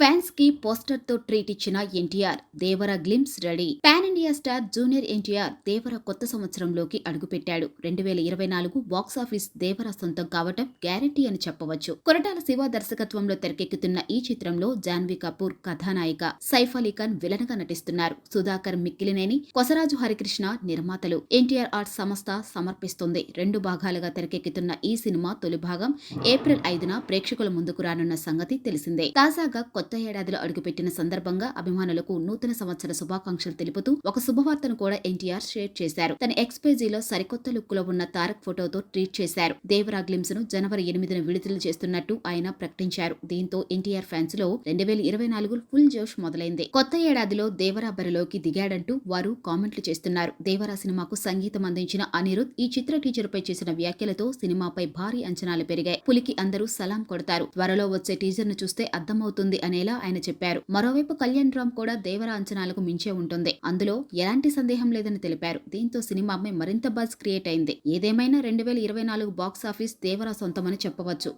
ఫ్యాన్స్కి పోస్టర్తో ట్రీట్ ఇచ్చిన NTR. Devara glimpse ready. Pan India star junior NTR Devara కొత్త సంవత్సరంలోకి అడుగుపెట్టాడు. రెండు వేల ఇరవై నాలుగు బాక్సాఫీస్ దేవర సొంతం కావటం గ్యారెంటీ అని చెప్పవచ్చు. కొరటాల శివ దర్శకత్వంలో తెరకెక్కుతున్న ఈ చిత్రంలో జాన్వీ కపూర్ కథానాయిక సైఫ్ అలీ ఖాన్ విలన్గా నటిస్తున్నారు. సుధాకర్ మిక్కిలినేని కొసరాజు హరికృష్ణ నిర్మాతలు. ఎన్టీఆర్ ఆర్ట్స్ సంస్థ సమర్పిస్తుంది. రెండు భాగాలుగా తెరకెక్కుతున్న ఈ సినిమా తొలి భాగం ఏప్రిల్ ఐదున ప్రేక్షకుల ముందుకు రానున్న సంగతి తెలిసిందే. తాజాగా కొత్త ఏడాదిలో అడుగుపెట్టిన సందర్భంగా అభిమానులకు నూతన సంవత్సర శుభాకాంక్షలు తెలుపుతూ ఒక శుభవార్తను కూడా ఎన్టీఆర్ షేర్ చేశారు. తన ఎక్స్ పేజీలో సరికొత్త లుక్లో ఉన్న తారక్ ఫోటోతో ట్వీట్ చేశారు. దేవరా గ్లిమ్స్ను జనవరి ఎనిమిదిన విడుదల చేస్తున్నట్టు ఆయన ప్రకటించారు. దీంతో ఎన్టీఆర్ ఫ్యాన్స్లో రెండు వేల ఇరవై నాలుగు ఫుల్ జోష్ మొదలైంది. కొత్త ఏడాదిలో దేవరా బరిలోకి దిగాడంటూ వారు కామెంట్లు చేస్తున్నారు. దేవరా సినిమాకు సంగీతం అందించిన అనిరుద్ ఈ చిత్ర టీచర్ పై చేసిన వ్యాఖ్యలతో సినిమాపై భారీ అంచనాలు పెరిగాయి. పులికి అందరూ సలాం కొడతారు. త్వరలో వచ్చే టీజర్ను చూస్తే అర్థమవుతుంది అనేలా ఆయన చెప్పారు. మరోవైపు కళ్యాణ్ రామ్ కూడా దేవర అంచనాలకు మించే ఉంటుంది. అందులో ఎలాంటి సందేహం లేదని తెలిపారు. దీంతో సినిమాపై మరింత బజ్ క్రియేట్ అయింది. ఏదేమైనా రెండు వేల ఇరవై నాలుగు బాక్స్ ఆఫీస్ దేవర సొంతమని చెప్పవచ్చు.